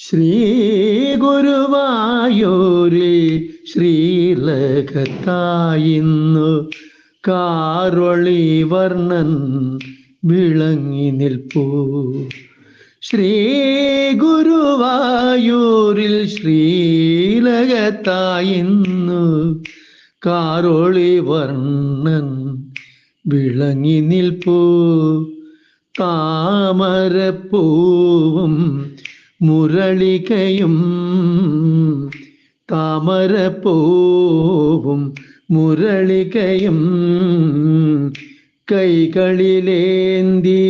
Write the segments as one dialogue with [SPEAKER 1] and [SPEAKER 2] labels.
[SPEAKER 1] ശ്രീ ഗുരുവായൂരിൽ ശ്രീലകത്തായിന്നു. കാറൊളി വർണൻ വിളങ്ങി നിൽപ്പൂ. ശ്രീ ഗുരുവായൂരിൽ ശ്രീലകത്തായിന്നു. കാറൊളി വർണൻ വിളങ്ങി നിൽപ്പൂ. താമരപ്പൂവും മുരളികയും താമരപ്പൂവും മുരളികയും കൈകളിലേന്തി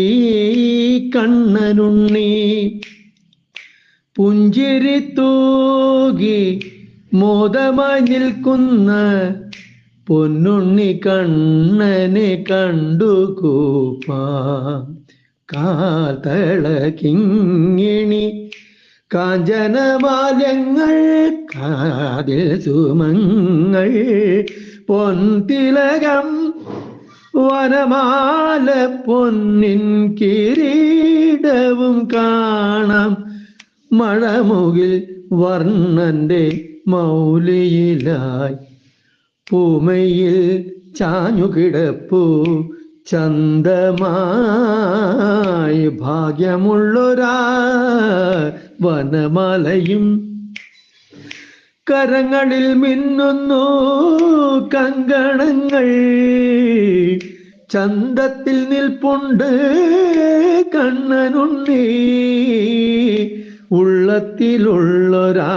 [SPEAKER 1] കണ്ണനുണ്ണി പുഞ്ചിരി തൂകി മോദമായി നിൽക്കുന്ന പൊന്നുണ്ണി കണ്ണനെ കണ്ടു കൂപ്പാം കാഞ്ചനമാലങ്ങൾ കാതിൽ സുമങ്ങൾ പൊൻതിലകം വനമാല പൊന്നിൻ കിരീടവും കാണാം. മഴമുകിൽ വർണന്റെ മൗലിയിലായി പൂമയിൽ ചാഞ്ഞുകിടപ്പു ചന്തമായി ഭാഗ്യമുള്ളൊരാ വനമാലയും കരങ്ങളിൽ മിന്നുന്നു കങ്കണങ്ങൾ. ചന്തത്തിൽ നിൽപ്പുണ്ട് കണ്ണനുണ്ണി. ഉള്ളത്തിലുള്ളൊരാ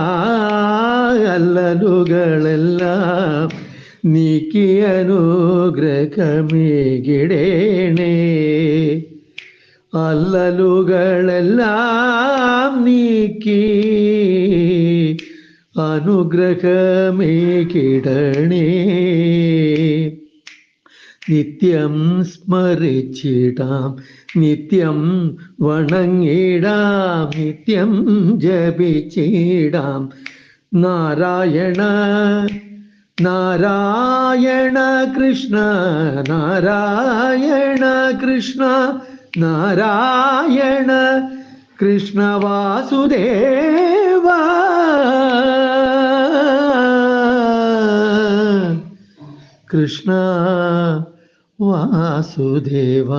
[SPEAKER 1] അല്ലലുകളെല്ലാം നീക്കി അനുഗ്രഹമേ കിടണേ. നിത്യം സ്മരിച്ചിടാം നിത്യം വണങ്ങിടാം നിത്യം ജപിച്ചിടാം. നാരായണ നാരായണ കൃഷ്ണ നാരായണ കൃഷ്ണ നാരായണ കൃഷ്ണ വാസുദേവ കൃഷ്ണ വാസുദേവ